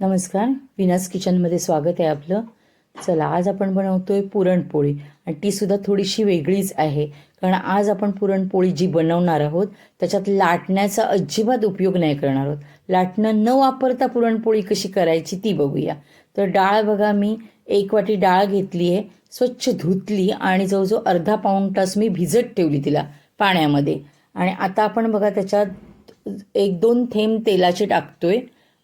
नमस्कार. विनास किचनमध्ये स्वागत आहे आपलं. चला आज आपण बनवतो आहे पुरणपोळी. आणि तीसुद्धा थोडीशी वेगळीच आहे. कारण आज आपण पुरणपोळी जी बनवणार आहोत त्याच्यात लाटण्याचा अजिबात उपयोग नाही करणार आहोत. लाटणं न वापरता पुरणपोळी कशी करायची ती बघूया. तर डाळ बघा मी एक वाटी डाळ घेतली आहे स्वच्छ धुतली आणि जवळजवळ अर्धा पाऊण तास मी भिजत ठेवली तिला पाण्यामध्ये. आणि आता आपण बघा त्याच्यात एक दोन थेंब तेलाचे टाकतोय.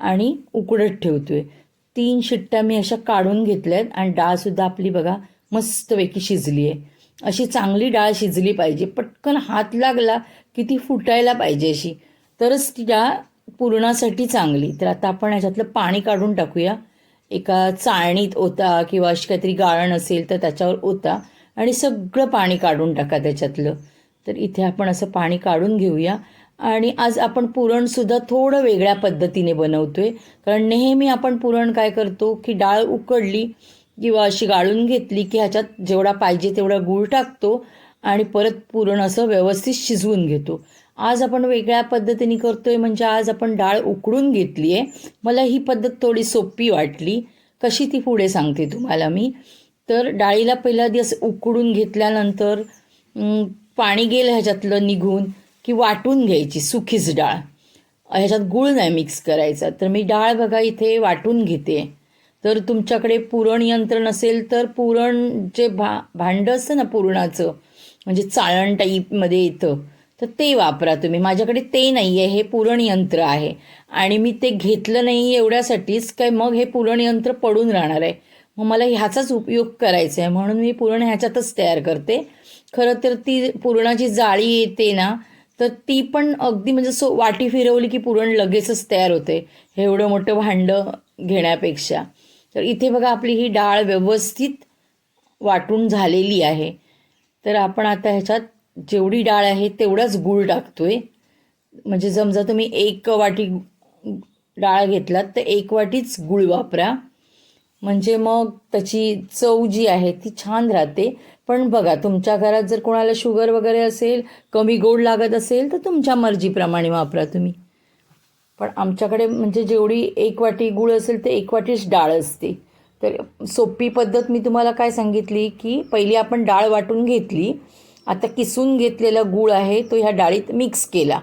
आणि उकडत ठेवतो आहे तीन शिट्ट्या मी अशा काढून घेतल्या आहेत आणि डाळसुद्धा आपली बघा मस्तपैकी शिजली आहे. अशी चांगली डाळ शिजली पाहिजे. पटकन हात लागला की ती फुटायला पाहिजे अशी. तरच ती डाळ पुरणासाठी चांगली. तर आता आपण ह्याच्यातलं पाणी काढून टाकूया. एका चाळणीत ओता किंवा अशी काहीतरी गाळण असेल तर त्याच्यावर ओता आणि सगळं पाणी काढून टाका त्याच्यातलं. तर इथे आपण असं पाणी काढून घेऊया. आणि आज आपण पुरणसुद्धा थोडं वेगळ्या पद्धतीने बनवतोय. कारण नेहमी आपण पुरण काय करतो की डाळ उकडली किंवा अशी गाळून घेतली की ह्याच्यात जेवढा पाहिजे तेवढा गूळ टाकतो आणि परत पुरण असं व्यवस्थित शिजवून घेतो. आज आपण वेगळ्या पद्धतीने करतोय म्हणजे आज आपण डाळ उकडून घेतली आहे मला ही पद्धत थोडी सोपी वाटली. कशी ती पुढे सांगते तुम्हाला मी. तर डाळीला पहिला दिवस उकडून घेतल्यानंतर पाणी गेलं ह्याच्यातलं निघून. की वाटून घ्यायची सुखीच डाळ. ह्याच्यात गूळ नाही मिक्स करायचा. तर मी डाळ बघा इथे वाटून घेते. तर तुमच्याकडे पुरण यंत्र नसेल तर पुरण जे भा भांडं असतं ना पुरणाचं म्हणजे चाळण टाईपमध्ये येतं तर ते वापरा तुम्ही. माझ्याकडे ते नाही आहे हे पुरण यंत्र आहे. आणि मी ते घेतलं नाही एवढ्यासाठीच काय मग हे पुरण यंत्र पडून राहणार आहे. मग मला ह्याचाच उपयोग करायचा आहे म्हणून मी पुरण ह्याच्यातच तयार करते. खरं तर ती पुरणाची जाळी येते ना तर ती पण अगदी म्हणजे सो वाटी फिरवली की पुरण लगेचच तयार होते. हे एवढं मोठं भांडं घेण्यापेक्षा. तर इथे बघा आपली ही डाळ व्यवस्थित वाटून झालेली आहे. तर आपण आता ह्याच्यात जेवढी डाळ आहे तेवढाच गूळ टाकतोय. म्हणजे समजा तुम्ही एक वाटी डाळ घेतलात तर एक वाटीच गूळ वापरा. म्हणजे मग त्याची चव जी आहे ती छान राहते. पण बघा तुमच्या घरात जर कोणाला शुगर वगैरे असेल कमी गोड लागत असेल तर तुमच्या मर्जीप्रमाणे वापरा तुम्ही. पण आमच्याकडे म्हणजे जेवढी एक वाटी गूळ असेल तर एक वाटीच डाळ असते. तर सोपी पद्धत मी तुम्हाला काय सांगितली की पहिली आपण डाळ वाटून घेतली. आता किसून घेतलेला गूळ आहे तो ह्या डाळीत मिक्स केला.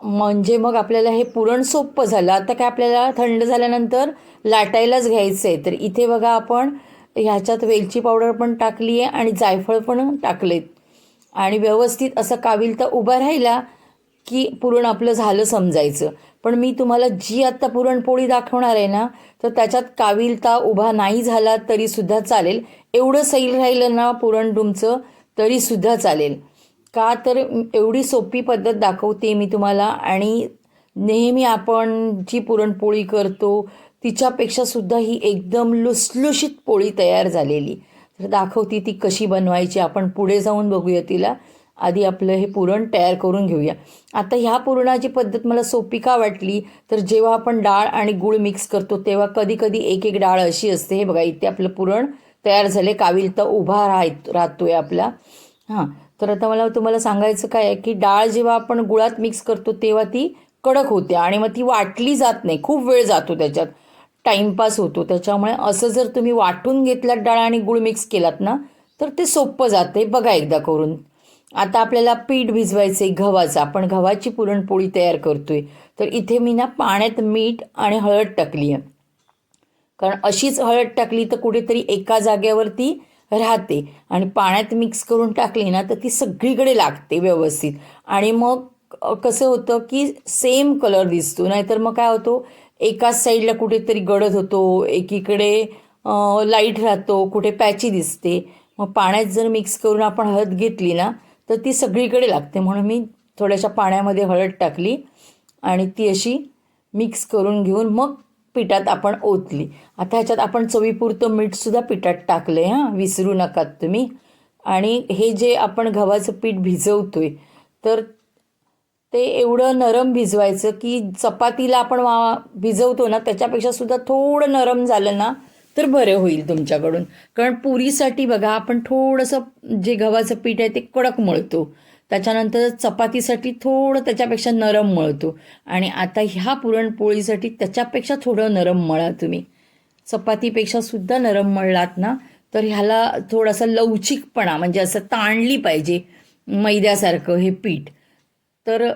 म्हणजे मग आपल्याला हे पुरण सोपं झालं. आता काय आपल्याला थंड झाल्यानंतर लाटायलाच घ्यायचं आहे तर इथे बघा आपण ह्याच्यात वेलची पावडर पण टाकली आहे आणि जायफळ पण टाकलेत. आणि व्यवस्थित असं काविलता उभा राहिला की पुरण आपलं झालं समजायचं. पण मी तुम्हाला जी आत्ता पुरणपोळी दाखवणार आहे ना तर त्याच्यात काविलता उभा नाही झाला तरीसुद्धा चालेल. एवढं सैल राहिलं ना पुरण तुमचं तरीसुद्धा चालेल. का तर एवढी सोपी पद्धत दाखवते मी तुम्हाला आणि नेहमी आपण जी पुरणपोळी करतो तिच्यापेक्षा सुद्धा ही एकदम लुसलुशीत पोळी तयार झालेली. तर दाखवती ती कशी बनवायची आपण पुढे जाऊन बघूया तिला. आधी आपलं हे पुरण तयार करून घेऊया. आता ह्या पुरणाची पद्धत मला सोपी का वाटली? तर जेव्हा आपण डाळ आणि गूळ मिक्स करतो तेव्हा कधी कधी एक एक डाळ अशी असते. हे बघा इथे आपलं पुरण तयार झाले. काविल तर उभा राहत राहतोय आपला. हां तर आता मला तुम्हाला सांगायचं काय आहे की डाळ जेव्हा आपण गुळात मिक्स करतो तेव्हा ती कडक होते आणि मग ती वाटली जात नाही. खूप वेळ जातो त्याच्यात. टाईमपास होतो. त्याच्यामुळे असं जर तुम्ही वाटून घेतलात डाळ आणि गुळ मिक्स केलात ना तर ते सोपं जाते बघा एकदा करून. आता आपल्याला पीठ भिजवायचं आहे गव्हाचं. आपण गव्हाची पुरणपोळी तयार करतोय. तर इथे मी ना पाण्यात मीठ आणि हळद टाकली आहे कारण अशीच हळद टाकली तर कुठेतरी एका जागेवरती राहते. आणि पाण्यात मिक्स करून टाकली ना तर ती सगळीकडे लागते व्यवस्थित. आणि मग कसं होतं की सेम कलर दिसतो. नाहीतर मग काय होतो एकाच साईडला कुठेतरी गडद होतो एकीकडे लाइट राहतो कुठे पॅची दिसते. मग पाण्यात जर मिक्स करून आपण हळद घेतली ना तर ती सगळीकडे लागते. म्हणून मी थोड्याशा पाण्यामध्ये हळद टाकली आणि ती अशी मिक्स करून घेऊन मग पिठात आपण ओतली. आता ह्याच्यात आपण चवीपुरतं मीठसुद्धा पिठात टाकलं आहे हां. विसरू नकात तुम्ही. आणि हे जे आपण गव्हाचं पीठ भिजवतो आहे तर ते एवढं नरम भिजवायचं की चपातीला आपण वा भिजवतो ना त्याच्यापेक्षा सुद्धा थोडं नरम झालं ना तर बरं होईल तुमच्याकडून. कारण पुरीसाठी बघा आपण थोडंसं जे गव्हाचं पीठ आहे ते कडक मळतो. त्याच्यानंतर चपातीसाठी थोडं त्याच्यापेक्षा नरम मळतो. आणि आता ह्या पुरणपोळीसाठी त्याच्यापेक्षा थोडं नरम मळा तुम्ही. चपातीपेक्षा सुद्धा नरम मळलात ना तर ह्याला थोडासा लवचिकपणा म्हणजे असं ताणली पाहिजे मैद्यासारखं हे पीठ. तर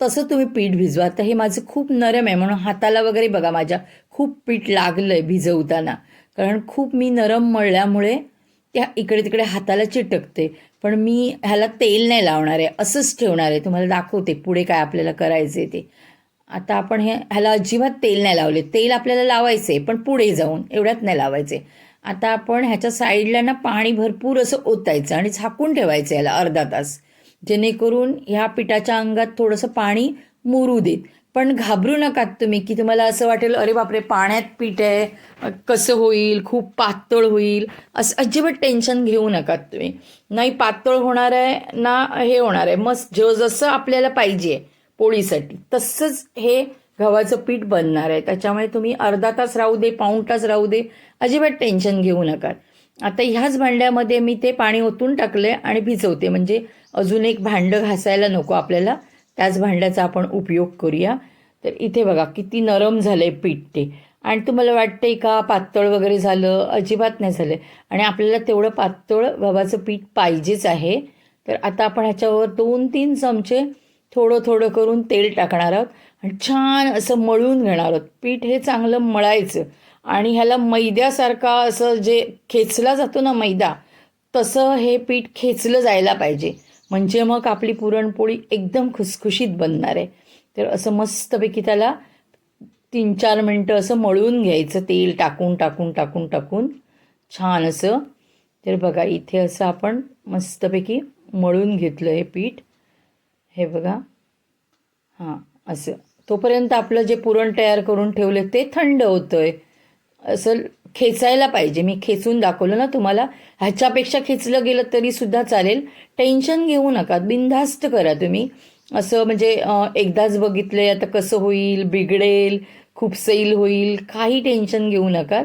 तसं तुम्ही पीठ भिजवा. तर हे माझं खूप नरम आहे म्हणून हाताला वगैरे बघा माझ्या खूप पीठ लागलं आहे भिजवताना. कारण खूप मी नरम मळल्यामुळे त्या इकडे तिकडे हाताला चिटकते. पण मी ह्याला तेल नाही लावणार आहे असंच ठेवणार आहे. तुम्हाला दाखवते पुढे काय आपल्याला करायचं ते. आता आपण हे ह्याला अजिबात तेल नाही लावले. तेल आपल्याला लावायचं आहे पण पुढे जाऊन एवढ्यात नाही लावायचे आता आपण ह्याच्या साईडला ना पाणी भरपूर असं ओतायचं आणि झाकून ठेवायचं याला अर्धा तास. जेणेकरून ह्या पिठाच्या अंगात थोडंसं पाणी मुरू देत. पण घाबरू नकात तुम्ही की तुम्हाला असं वाटेल अरे बापरे पाण्यात पीठ आहे कसं होईल खूप पातळ होईल. असं अजिबात टेन्शन घेऊ नकात तुम्ही. नाही पातळ होणार आहे ना हे होणार आहे. मस्त जो जसं आपल्याला पाहिजे पोळीसाठी तसंच हे गव्हाचं पीठ बनणार आहे. त्याच्यामुळे तुम्ही अर्धा तास राहू दे पाऊण तास राहू दे अजिबात टेन्शन घेऊ नका. आता ह्याच भांड्यामध्ये मी ते पाणी ओतून टाकले आणि भिजवते. म्हणजे अजून एक भांडं घासायला नको आपल्याला. त्याच भांड्याचा आपण उपयोग करूया. तर इथे बघा किती नरम झालं आहे पीठ ते. आणि तुम्हाला वाटतंय का पातळ वगैरे झालं? अजिबात नाही झालं आणि आपल्याला तेवढं पातळ गव्हाचं पीठ पाहिजेच आहे. तर आता आपण ह्याच्यावर दोन तीन चमचे थोडं थोडं करून तेल टाकणार आहोत. आणि छान असं मळून घेणार आहोत. पीठ हे चांगलं मळायचं. आणि ह्याला मैद्यासारखा असं जे खेचला जातो ना मैदा तसं हे पीठ खेचलं जायला पाहिजे. म्हणजे मग आपली पुरणपोळी एकदम खुसखुशीत बनणार आहे. तर असं मस्तपैकी त्याला तीन चार मिनटं असं मळून घ्यायचं तेल टाकून टाकून टाकून टाकून. छान असं. तर बघा इथे असं आपण मस्तपैकी मळून घेतलं हे पीठ. हे बघा. हां असं. तोपर्यंत आपलं जे पुरण तयार करून ठेवलं ते थंड होतं आहे असं खेचायला पाहिजे. मी खेचून दाखवलं ना तुम्हाला. ह्याच्यापेक्षा खेचलं गेलं तरी सुद्धा चालेल. टेन्शन घेऊ नका. बिनधास्त करा तुम्ही. असं म्हणजे एकदाच बघितले आता कसं होईल? बिघडेल खूप सैल होईल. काही टेन्शन घेऊ नका.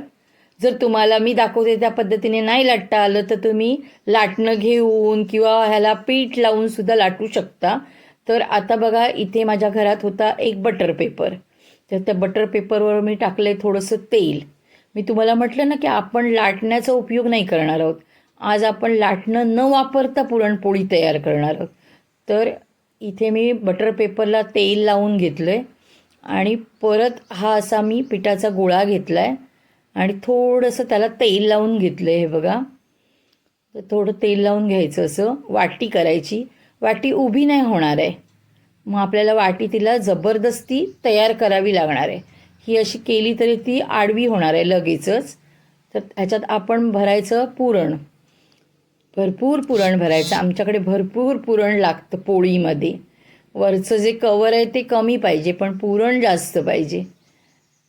जर तुम्हाला मी दाखवते त्या पद्धतीने नाही लाटता आलं तर तुम्ही लाटणं घेऊन किंवा ह्याला पीठ लावून सुद्धा लाटू शकता. तर आता बघा इथे माझ्या घरात होता एक बटर पेपर तर त्या बटर पेपरवर मी टाकले थोडंसं तेल. मी तुम्हाला म्हटलं ना की आपण लाटण्याचा उपयोग नाही करणार आहोत. आज आपण लाटणं न वापरता पुरणपोळी तयार करणार आहोत. तर इथे मी बटर पेपरला तेल लावून घेतलं आहे आणि परत हा असा मी पिठाचा गोळा घेतला आहे आणि थोडंसं त्याला तेल लावून घेतलं आहे हे बघा. तर थोडं तेल लावून घ्यायचं असं. वाटी करायची. वाटी उभी नाही होणार आहे. मग आपल्याला वाटी तिला जबरदस्ती तयार करावी लागणार आहे. ही अशी केली तरी ती आडवी होणार आहे लगेचच. तर ह्याच्यात आपण भरायचं पुरण. भरपूर पुरण भरायचं. आमच्याकडे भरपूर पुरण लागतं पोळीमध्ये. वरचं जे कवर आहे ते कमी पाहिजे पण पुरण जास्त पाहिजे.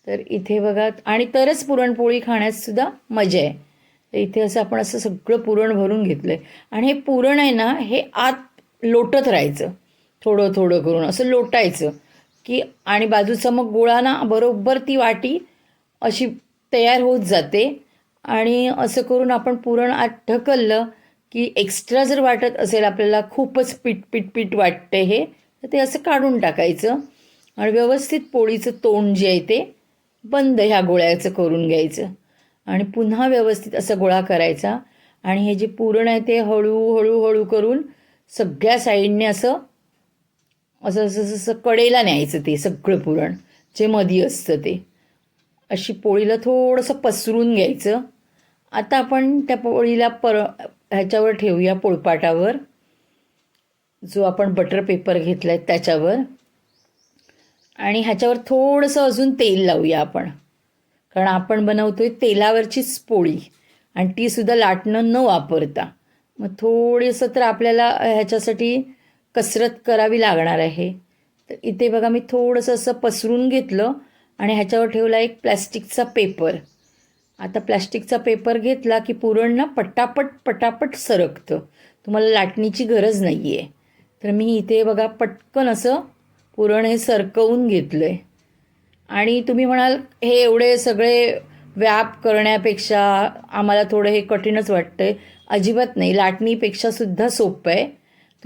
तर इथे बघा आणि तरच पुरणपोळी खाण्याससुद्धा मजा आहे. तर इथे असं आपण असं सगळं पुरण भरून घेतलं आहे आणि हे पुरण आहे ना हे आत लोटत राहायचं. थोडं थोडं करून असं लोटायचं. की आणि बाजूचा मग गुळाना बरोबर ती वाटी अशी तयार होत जाते. आणि असं करून आपण पुरण आत ढकललं की एक्स्ट्रा जर वाटत असेल आपल्याला खूपच पीठ पीठ पीठ वाटते हे तर ते असं काढून टाकायचं. आणि व्यवस्थित पोळीचं तोंड जे आहे ते बंद ह्या गोळ्याचं करून घ्यायचं. आणि पुन्हा व्यवस्थित असा गोळा करायचा. आणि हे जे पुरण आहे ते हळूहळू हळू करून सगळ्या साईडने असं असं असं असं असं कडेला न्यायचं ते सगळं पुरण जे मधी असतं ते. अशी पोळीला थोडंसं पसरून घ्यायचं. आता आपण त्या पोळीला पर ह्याच्यावर ठेवूया पोळपाटावर. जो आपण बटर पेपर घेतला आहे त्याच्यावर. आणि ह्याच्यावर थोडंसं अजून तेल लावूया आपण. कारण आपण बनवतो आहे तेलावरचीच पोळी. आणि तीसुद्धा लाटणं न वापरता. मग थोडंसं तर आपल्याला ह्याच्यासाठी कसरत करावी लागणार आहे. तर इथे बघा मी थोडंसं असं पसरून घेतलं आणि ह्याच्यावर ठेवला एक प्लॅस्टिकचा पेपर. आता प्लॅस्टिकचा पेपर घेतला की पुरण ना पटापट पटापट सरकतं. तुम्हाला लाटणीची गरज नाही आहे तर मी इथे बघा पटकन असं पुरण हे सरकवून घेतलं आहे आणि तुम्ही म्हणाल हे एवढे सगळे व्याप करण्यापेक्षा आम्हाला थोडं हे कठीणच वाटतं आहे अजिबात नाही. लाटणीपेक्षा सुद्धा सोपं आहे.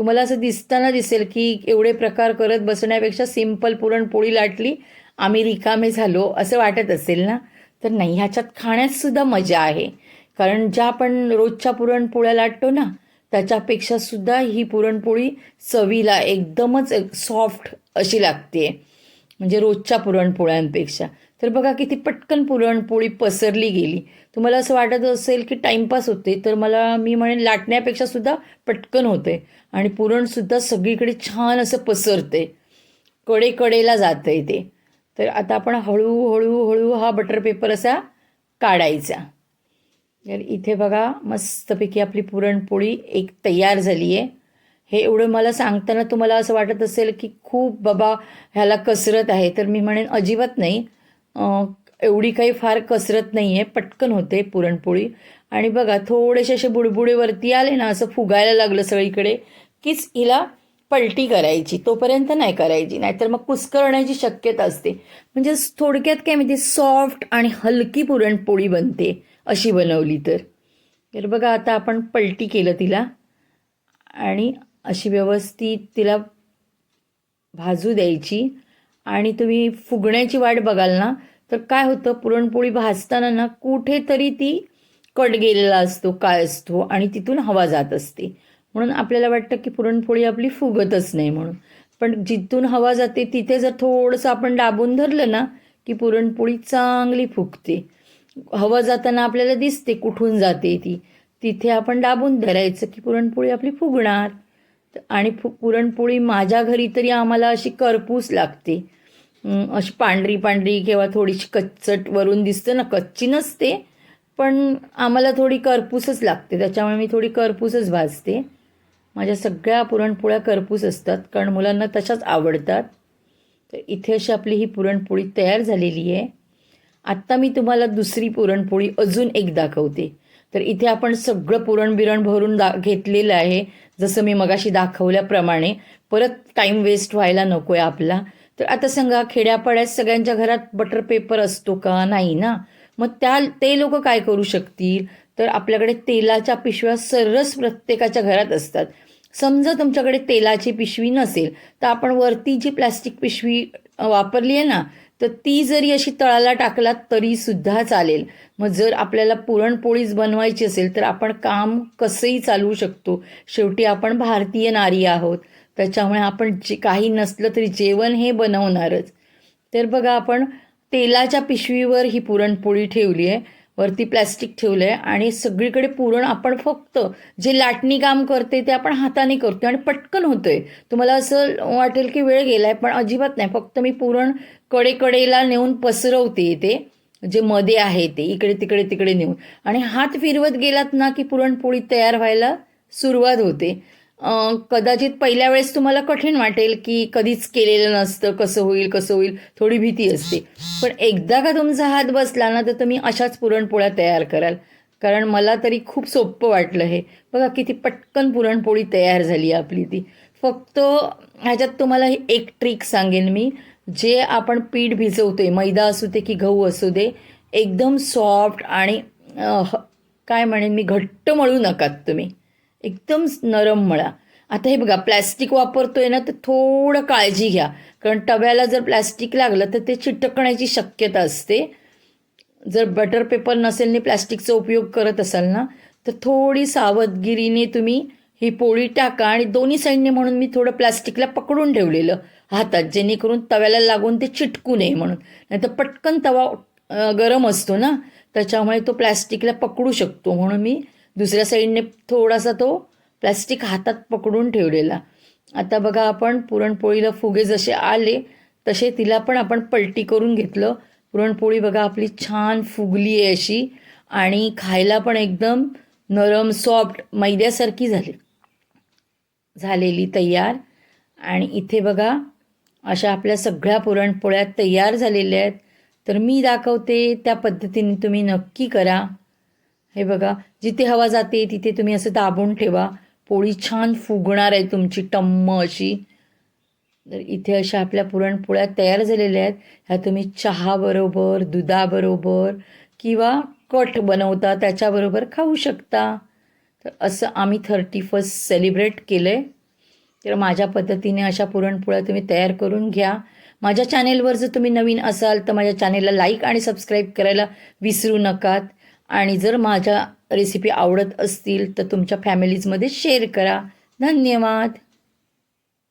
तुम्हाला असं दिसताना दिसेल की एवढे प्रकार करत बसण्यापेक्षा सिंपल पुरणपोळी लाटली आम्ही रिकामे झालो असं वाटत असेल ना? तर नाही ह्याच्यात खाण्यातसुद्धा मजा आहे. कारण ज्या आपण रोजच्या पुरणपोळ्या लाटतो ना त्याच्यापेक्षा सुद्धा ही पुरणपोळी चवीला एकदमच एक सॉफ्ट अशी लागते. म्हणजे रोजच्या पुरणपोळ्यांपेक्षा. तर बघा किती पटकन पुरणपोळी पसरली गेली. तुम्हाला असं वाटत असेल की टाईमपास होते तर मला मी म्हणेन लाटण्यापेक्षा सुद्धा पटकन होते. आणि पुरणसुद्धा सगळीकडे छान असं पसरते. कडेकडेला जातं ते. तर आता आपण हळूहळू हळू हा बटर पेपर असा काढायचा. तर इथे बघा मस्तपैकी आपली पुरणपोळी एक तयार झाली आहे हे एवढं मला सांगताना तुम्हाला असं वाटत असेल की खूप बाबा ह्याला कसरत आहे तर मी म्हणेन अजिबात नाही. एवढी काही फार कसरत नाही आहे पटकन होते पुरणपोळी. आणि बघा थोडेसे असे बुडबुडेवरती आले ना असं फुगायला लागलं सगळीकडे कीच हिला पलटी करायची तोपर्यंत नाही करायची नाहीतर मग कुस्करण्याची शक्यता असते. म्हणजे थोडक्यात काय माहिती सॉफ्ट आणि हलकी पुरणपोळी बनते अशी बनवली तर. तर बघा आता आपण पलटी केलं तिला आणि अशी व्यवस्थित तिला भाजू द्यायची. आणि तुम्ही फुगण्याची वाट बघाल ना तर काय होतं पुरणपोळी भाजताना ना कुठेतरी ती कट गेलेला असतो काय असतो आणि तिथून हवा जात असते. म्हणून आपल्याला वाटतं की पुरणपोळी आपली फुगतच नाही म्हणून. पण जिथून हवा जाते तिथे जर थोडंसं आपण दाबून धरलं ना की पुरणपोळी चांगली फुगते. हवा जाताना आपल्याला दिसते कुठून जाते ती. तिथे आपण दाबून धरायचं की पुरणपोळी आपली फुगणार. आणि फु पुरणपोळी माझ्या घरी तरी आम्हाला अशी करपूस लागते. अशी पांढरी पांढरी किंवा थोडीशी कच्चट वरून दिसतं ना कच्ची नसते पण आम्हाला थोडी करपूसच लागते. त्याच्यामुळे मी थोडी करपूसच भाजते. माझ्या सगळ्या पुरणपोळ्या करपूस असतात कारण मुलांना तशाच आवडतात. तर इथे अशी आपली ही पुरणपोळी तयार झालेली आहे. आत्ता मी तुम्हाला दुसरी पुरणपोळी अजून एक दाखवते. तर इथे आपण सगळं पुरण बिरण भरून दा घेतलेलं आहे. जसं मी मगाशी दाखवल्याप्रमाणे परत टाईम वेस्ट व्हायला नको आहे आपला. तर आता सांगा खेड्यापाड्यात सगळ्यांच्या घरात बटर पेपर असतो का? नाही ना. मग त्या ते लोक काय करू शकतील? तर आपल्याकडे तेलाच्या पिशव्या सर्रस प्रत्येकाच्या घरात असतात. समजा तुमच्याकडे तेलाची पिशवी नसेल तर आपण वरती जी प्लॅस्टिक पिशवी वापरली आहे ना तर ती जरी अशी तळाला टाकलात तरीसुद्धा चालेल. मग जर आपल्याला पुरणपोळीच बनवायची असेल तर आपण काम कसंही चालवू शकतो. शेवटी आपण भारतीय नारी आहोत. त्याच्यामुळे आपण जे काही नसलं तरी जेवण हे बनवणारच. तर बघा आपण तेलाच्या पिशवीवर ही पुरणपोळी ठेवली आहे. वरती प्लॅस्टिक ठेवलं आहे आणि सगळीकडे पुरण आपण फक्त जे लाटणी काम करते ते आपण हाताने करतो आणि पटकन होतंय. तुम्हाला असं वाटेल की वेळ गेलाय पण अजिबात नाही. फक्त मी पुरण कडेकडेला नेऊन पसरवते ते जे मध्ये आहे ते इकडे तिकडे तिकडे नेऊन. आणि हात फिरवत गेलात ना की पुरणपोळी तयार व्हायला सुरुवात होते. कदाचित पहिल्या वेळेस तुम्हाला कठीण वाटेल की कधीच केलेलं नसतं कसं होईल कसं होईल थोडी भीती असते. पण एकदा का तुमचा हात बसला ना तर तुम्ही अशाच पुरणपोळ्या तयार कराल. कारण मला तरी खूप सोपं वाटलं हे. बघा किती पटकन पुरणपोळी तयार झाली आपली ती. फक्त ह्याच्यात तुम्हाला ही एक ट्रिक सांगेन मी. जे आपण पीठ भिजवतोय मैदा असू दे की गहू असू दे एकदम सॉफ्ट आणि ह- काय म्हणेन मी घट्ट मळू नकात तुम्ही. एकदम नरम मळा. आता हे बघा प्लॅस्टिक वापरतोय ना तर थोडं काळजी घ्या. कारण तव्याला जर प्लॅस्टिक लागलं तर ते चिटकण्याची शक्यता असते. जर बटर पेपर नसेल आणि प्लॅस्टिकचा उपयोग करत असाल ना तर थोडी सावधगिरीने तुम्ही ही पोळी टाका. आणि दोन्ही साईडने म्हणून मी थोडं प्लॅस्टिकला पकडून ठेवलेलं हातात जेणेकरून तव्याला लागून ते चिटकू नये म्हणून. नाही तर पटकन तवा गरम असतो ना त्याच्यामुळे तो प्लॅस्टिकला पकडू शकतो म्हणून मी दुसऱ्या साईडने थोडासा तो प्लॅस्टिक हातात पकडून ठेवलेला. आता बघा आपण पुरणपोळीला फुगे जसे आले तसे तिला पण आपण पलटी करून घेतलं. पुरणपोळी बघा आपली छान फुगली आहे अशी आणि खायला पण एकदम नरम सॉफ्ट मैद्यासारखी झाली झालेली तयार. आणि इथे बघा अशा आपल्या सगळ्या पुरणपोळ्या तयार झालेल्या आहेत. तर मी दाखवते त्या पद्धतीने तुम्ही नक्की करा. हे बघा जिथे हवा जाते तिथे तुम्ही असं दाबून ठेवा. पोळी छान फुगणार आहे तुमची टम्म अशी. तर इथे अशा आपल्या पुरणपोळ्या तयार झालेल्या आहेत. ह्या तुम्ही चहाबरोबर दुधाबरोबर किंवा कट बनवता त्याच्याबरोबर खाऊ शकता. तर असं आम्ही थर्टी फर्स्ट सेलिब्रेट केलं आहे तर माझ्या पद्धतीने अशा पुरणपोळ्या तुम्ही तयार करून घ्या. माझ्या चॅनेलवर जर तुम्ही नवीन असाल तर माझ्या चॅनेलला लाईक आणि सबस्क्राईब करायला विसरू नकात. आणि जर माझ्या रेसिपी आवडत असतील तर तुमच्या फॅमिलीजमध्ये शेअर करा. धन्यवाद.